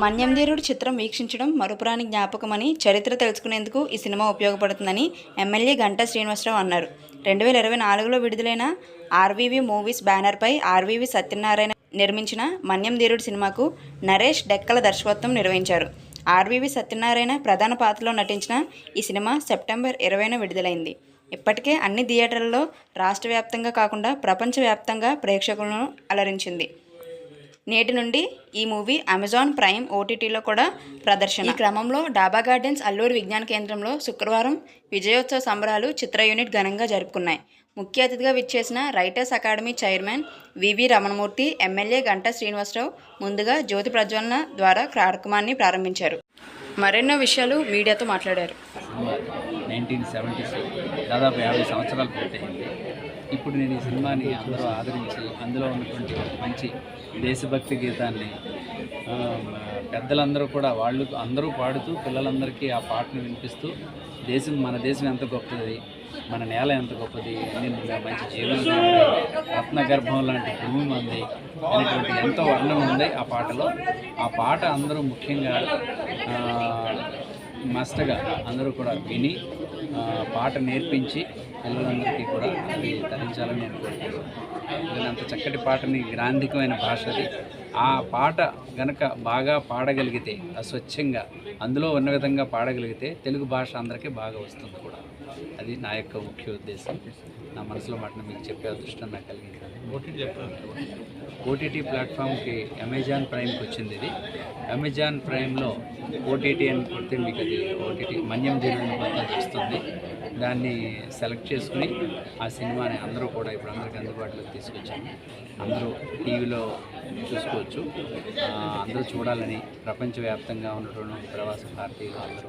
మన్యంధీరుడు చిత్రం వీక్షించడం మరుపురాని జ్ఞాపకమని చరిత్ర తెలుసుకునేందుకు ఈ సినిమా ఉపయోగపడుతుందని ఎమ్మెల్యే గంటా శ్రీనివాసరావు అన్నారు. రెండు వేల ఇరవై నాలుగులో విడుదలైన ఆర్వీవీ మూవీస్ బ్యానర్పై ఆర్వీవీ సత్యనారాయణ నిర్మించిన మన్యంధీరుడు సినిమాకు నరేష్ డెక్కల దర్శకత్వం నిర్వహించారు. ఆర్వీవి సత్యనారాయణ ప్రధాన పాత్రలో నటించిన ఈ సినిమా సెప్టెంబర్ ఇరవైన విడుదలైంది. ఇప్పటికే అన్ని థియేటర్లలో రాష్ట్ర వ్యాప్తంగా కాకుండా ప్రపంచవ్యాప్తంగా ప్రేక్షకులను అలరించింది. నేటి నుండి ఈ మూవీ అమెజాన్ ప్రైమ్ ఓటీటీలో కూడా ప్రదర్శన. ఈ క్రమంలో డాబా గార్డెన్స్ అల్లూరి విజ్ఞాన కేంద్రంలో శుక్రవారం విజయోత్సవ సంబరాలు చిత్ర యూనిట్ ఘనంగా జరుపుకున్నాయి. ముఖ్య అతిథిగా విచ్చేసిన రైటర్స్ అకాడమీ చైర్మన్ వివి రమణమూర్తి ఎమ్మెల్యే గంటా శ్రీనివాసరావు ముందుగా జ్యోతి ప్రజ్వలన ద్వారా కార్యక్రమాన్ని ప్రారంభించారు. మరెన్నో విషయాలు మీడియాతో మాట్లాడారు. నైన్టీన్ సెవెంటీస్ దాదాపు యాభై సంవత్సరాలు పూర్తయింది. ఇప్పుడు నేను ఈ సినిమాని అందరూ ఆదరించి అందులో ఉన్నటువంటి మంచి దేశభక్తి గీతాన్ని పెద్దలందరూ కూడా వాళ్ళు అందరూ పాడుతూ పిల్లలందరికీ ఆ పాటను వినిపిస్తూ దేశం మన దేశం ఎంత గొప్పది మన నేల ఎంత గొప్పది మంచి జీవనం రత్న గర్భం లాంటి భూమి ఉంది అనేటువంటి ఎంతో వర్ణం ఉంది ఆ పాటలో. ఆ పాట అందరూ ముఖ్యంగా మస్తగా మస్ట్గా అందరూ కూడా విని పాట నేర్పించి పిల్లలందరికీ కూడా అది తరించాలని నేను కోరుకుంటున్నాను. అంత చక్కటి పాటని గ్రాంధికమైన భాషది ఆ పాట గనక బాగా పాడగలిగితే అస్వచ్ఛంగా అందులో ఉన్న విధంగా పాడగలిగితే తెలుగు భాష అందరికీ బాగా వస్తుంది కూడా. అది నా యొక్క ముఖ్య ఉద్దేశం. నా మనసులో మాటను మీకు చెప్పే అదృష్టం నాకు కలిగింది. ఓటీటీ ప్లాట్ఫామ్కి అమెజాన్ ప్రైమ్కి వచ్చింది ఇది. అమెజాన్ ప్రైమ్లో ఓటీటీ అని కొడితే మీకు అది ఓటీటీ మన్యం మొత్తం వస్తుంది. దాన్ని సెలెక్ట్ చేసుకుని ఆ సినిమాని అందరూ కూడా ఇప్పుడు అందరికీ అందుబాటులోకి తీసుకొచ్చాము. అందరూ టీవీలో చూసుకోవచ్చు. అందరూ చూడాలని ప్రపంచవ్యాప్తంగా ఉన్నటువంటి ప్రవాస భారతీయులు అందరూ.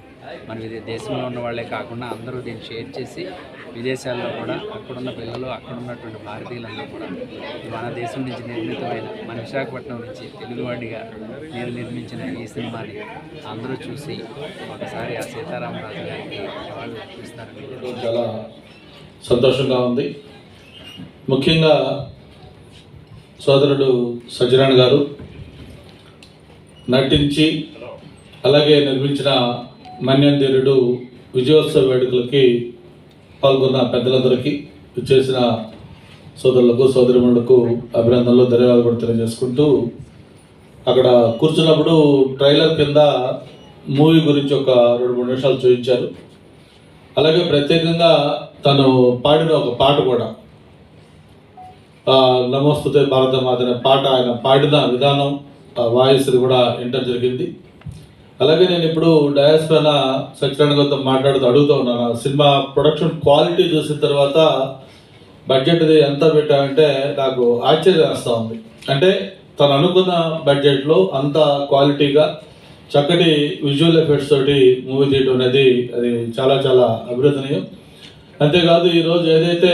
మన దేశంలో ఉన్న వాళ్ళే కాకుండా అందరూ దీన్ని షేర్ చేసి విదేశాల్లో కూడా అక్కడున్న పిల్లలు అక్కడ ఉన్నటువంటి భారతీయులందరూ కూడా మన దేశం నుంచి నిర్మితమైన మన విశాఖపట్నం నుంచి తెలుగువాడిగా నేను నిర్మించిన ఈ సినిమాని అందరూ చూసి ఒకసారి ఆ సీతారామరాజు గారికి వాళ్ళు చూస్తారని చాలా సంతోషంగా ఉంది. ముఖ్యంగా సోదరుడు సజ్జనాన్ గారు నటించి అలాగే నిర్మించిన మన్యంధీరుడు విజయోత్సవ వేడుకలకి పాల్గొన్న పెద్దలందరికీ చేసిన సోదరులకు సోదరులకు అభినందనలు ధన్యవాదాలు కూడా తెలియజేసుకుంటూ అక్కడ కూర్చున్నప్పుడు ట్రైలర్ కింద మూవీ గురించి ఒక రెండు మూడు నిమిషాలు చూపించారు. అలాగే ప్రత్యేకంగా తను పాడిన ఒక పాట కూడా. నమోస్తుతే భారత మాత అనే పాట ఆయన పాడిన విధానం ఆ వాయిస్ కూడా వినటం జరిగింది. అలాగే నేను ఇప్పుడు డయాస్ పైన సత్యనారాయణ గారితో మాట్లాడుతూ అడుగుతూ ఉన్నాను. సినిమా ప్రొడక్షన్ క్వాలిటీ చూసిన తర్వాత బడ్జెట్ది ఎంత పెట్టామంటే నాకు ఆశ్చర్యం వేస్తూ ఉంది. అంటే తను అనుకున్న బడ్జెట్లో అంత క్వాలిటీగా చక్కటి విజువల్ ఎఫెక్ట్స్ తోటి మూవీ తీయటం అనేది అది చాలా చాలా అభినందనీయం. అంతేకాదు ఈరోజు ఏదైతే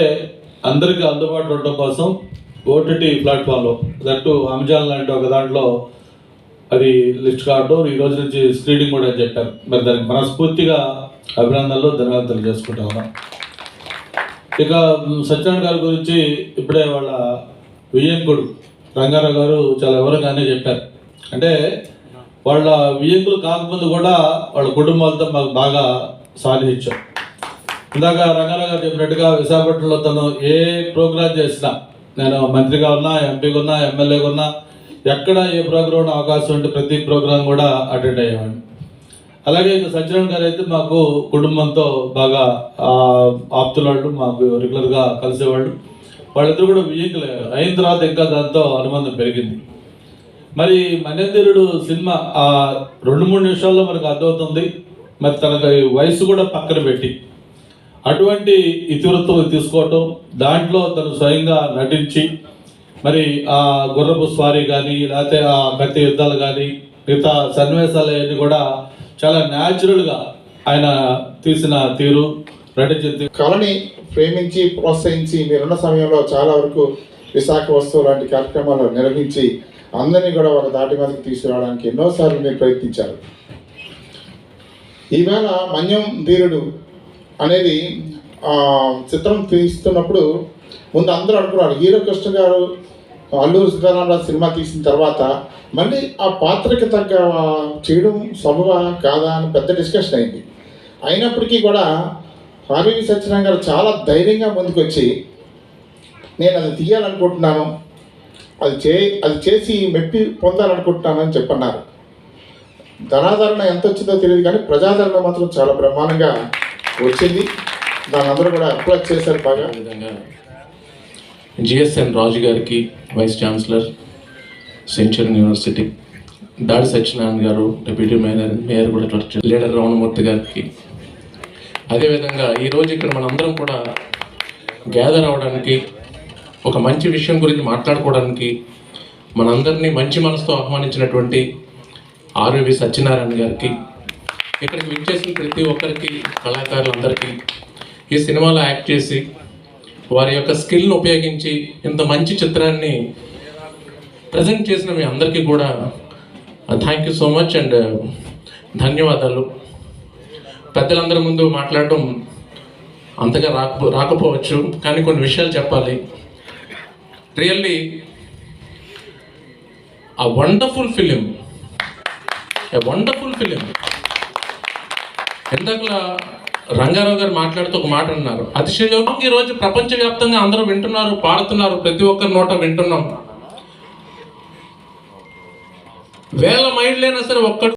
అందరికీ అందుబాటులో ఉండడం కోసం ఓటీటీ ప్లాట్ఫామ్లో దట్టు అమెజాన్ లాంటి ఒక దాంట్లో అది లిస్ట్ కావడం ఈ రోజు నుంచి స్క్రీనింగ్ కూడా అని చెప్పారు. మరి దానికి మనస్ఫూర్తిగా అభినందనలు ధన్యవాదాలు తెలియజేసుకుంటా ఉన్నాం. ఇక సత్యనారాయణ గారి గురించి ఇప్పుడే వాళ్ళ విజయంకుడు రంగారావు గారు చాలా వివరంగానే చెప్పారు. అంటే వాళ్ళ వియ్యంకులు కాకముందు కూడా వాళ్ళ కుటుంబాలతో మాకు బాగా సాధించాం ఇందాక రంగారావు గారు చెప్పినట్టుగా విశాఖపట్నంలో తను ఏ ప్రోగ్రాం చేసినా నేను మంత్రిగా ఉన్నా ఎంపీగా ఉన్నా ఎమ్మెల్యేగా ఉన్నా ఎక్కడ ఏ ప్రోగ్రాం అవకాశం ఉంటే ప్రతి ప్రోగ్రాం కూడా అటెండ్ అయ్యేవాడిని. అలాగే ఇంకా సత్యనారాయణ గారు అయితే మాకు కుటుంబంతో బాగా ఆప్తులాళ్ళు మాకు రెగ్యులర్గా కలిసేవాళ్ళు. వాళ్ళిద్దరు కూడా వియ్యంకులు అయిన తర్వాత ఇంకా దాంతో అనుబంధం పెరిగింది. మరి మన్యంధీరుడు సినిమా ఆ రెండు మూడు నిమిషాల్లో మనకు అర్థమవుతుంది. మరి తనకు ఈ వయసు కూడా పక్కన పెట్టి. అటువంటి ఇతివృత్తం తీసుకోవటం దాంట్లో తను స్వయంగా నటించి మరి ఆ గుర్రపు స్వారీ కానీ లేకపోతే ఆ పెద్ద యుద్ధాలు కానీ మిగతా సన్నివేశాలు అన్నీ కూడా చాలా న్యాచురల్గా ఆయన తీసిన తీరు నటించింది కళని ప్రేమించి ప్రోత్సహించి మీరున్న సమయంలో చాలా వరకు విశాఖ వస్తువు లాంటి కార్యక్రమాలు నిర్వహించి అందరినీ కూడా ఒక దాటి మీదకి తీసుకురావడానికి ఎన్నోసార్లు మీరు ప్రయత్నించారు. ఈవేళ మన్యం ధీరుడు అనేది చిత్రం తీస్తున్నప్పుడు ముందు అందరూ అనుకున్నారు హీరో కృష్ణ గారు అల్లూరు సీతారామరాజు సినిమా తీసిన తర్వాత మళ్ళీ ఆ పాత్రకి తగ్గ చేయడం సబబా కాదా అని పెద్ద డిస్కషన్ అయింది. అయినప్పటికీ కూడా హార్వీ సత్యనారాయణ గారు చాలా ధైర్యంగా ముందుకొచ్చి నేను అది తీయాలనుకుంటున్నాను అది చే అది చేసి మెప్పి పొందాలనుకుంటున్నానని చెప్పన్నారు. ధనాదరణ ఎంత వచ్చిందో తెలియదు కానీ ప్రజాదరణ మాత్రం చాలా బ్రహ్మాండంగా వచ్చింది. దాని అందరూ కూడా అప్లై చేశారు బాగా. విధంగా జిఎస్ఎన్ రాజు గారికి vice chancellor Centurion university Dadi Satyanarayana గారు డిప్యూటీ మేయర్ మేయర్ కూడా లీడర్ రమణమూర్తి గారికి. అదేవిధంగా ఈరోజు ఇక్కడ మనందరం కూడా గ్యాదర్ అవ్వడానికి ఒక మంచి విషయం గురించి మాట్లాడుకోవడానికి మనందరినీ మంచి మనసుతో ఆహ్వానించినటువంటి ఆర్వి సత్యనారాయణ గారికి ఇక్కడికి విచ్చేసిన ప్రతి ఒక్కరికి కళాకారులందరికీ ఈ సినిమాలో యాక్ట్ చేసి వారి యొక్క స్కిల్ను ఉపయోగించి ఇంత మంచి చిత్రాన్ని ప్రజెంట్ చేసిన మీ అందరికీ కూడా thank you so much and ధన్యవాదాలు. పెద్దలందరి ముందు మాట్లాడటం అంతగా రాకపో రాకపోవచ్చు కానీ కొన్ని విషయాలు చెప్పాలి. Really a wonderful film a wonderful film ఇందాకలా Rangarao garu మాట్లాడుతూ ఒక మాట అన్నారు? అతిశయోగం ఈరోజు ప్రపంచవ్యాప్తంగా అందరూ వింటున్నారు పాడుతున్నారు ప్రతి ఒక్కరి నోట వింటున్నాం. వేల మైళ్ళైనా సరే ఒక్కడు